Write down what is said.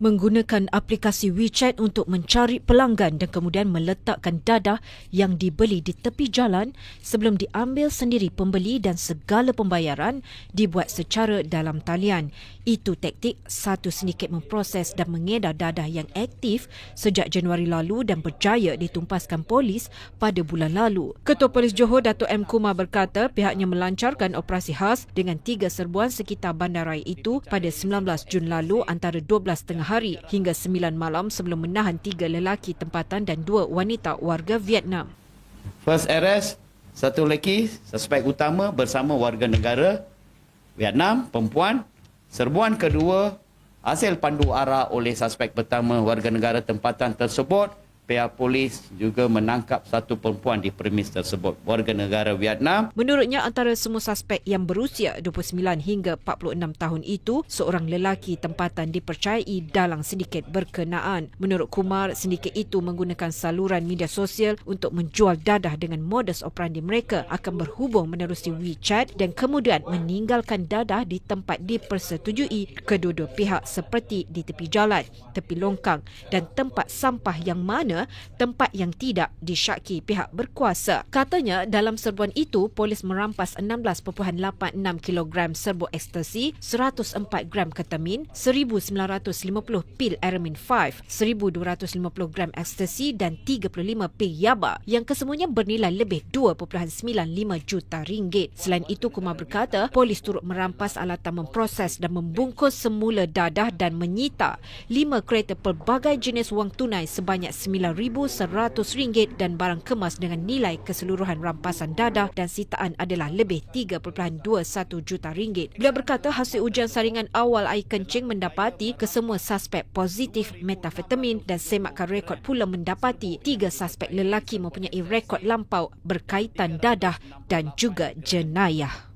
menggunakan aplikasi WeChat untuk mencari pelanggan dan kemudian meletakkan dadah yang dibeli di tepi jalan sebelum diambil sendiri pembeli dan segala pembayaran dibuat secara dalam talian. Itu taktik satu sedikit memproses dan mengedar dadah yang aktif sejak Januari lalu dan berjaya ditumpaskan polis pada bulan lalu. Ketua Polis Johor Datuk M. Kumar berkata pihaknya melancarkan operasi khas dengan tiga serbuan sekitar bandaraya itu pada 19 Jun lalu antara 12 tengah hari hingga 9 malam sebelum menahan tiga lelaki tempatan dan dua wanita warga Vietnam. First arrest, satu lelaki, suspek utama bersama warga negara Vietnam, perempuan. Serbuan kedua, hasil pandu arah oleh suspek pertama warga negara tempatan tersebut pihak polis juga menangkap satu perempuan di premis tersebut warga negara Vietnam Menurutnya antara semua suspek yang berusia 29 hingga 46 tahun itu, seorang lelaki tempatan dipercayai dalang sindiket berkenaan. Menurut Kumar, sindiket itu menggunakan saluran media sosial untuk menjual dadah dengan modus operandi mereka akan berhubung menerusi WeChat dan kemudian meninggalkan dadah di tempat dipersetujui kedua-dua pihak seperti di tepi jalan, tepi longkang dan tempat sampah yang mana tempat yang tidak disyaki pihak berkuasa. Katanya dalam serbuan itu polis merampas 16.86 kg serbu ekstasi, 104 gram ketamin, 1950 pil Aramin 5, 1250 gram ekstasi dan 35 pil yaba yang kesemuanya bernilai lebih 2.95 juta ringgit. Selain itu Kumar berkata polis turut merampas alatan memproses dan membungkus semula dadah dan menyita 5 kereta pelbagai jenis wang tunai sebanyak RM9,100 dan barang kemas dengan nilai keseluruhan rampasan dadah dan sitaan adalah lebih 3.21 juta ringgit. Beliau berkata hasil ujian saringan awal air kencing mendapati kesemua suspek positif metafetamin dan semakkan rekod pula mendapati tiga suspek lelaki mempunyai rekod lampau berkaitan dadah dan juga jenayah.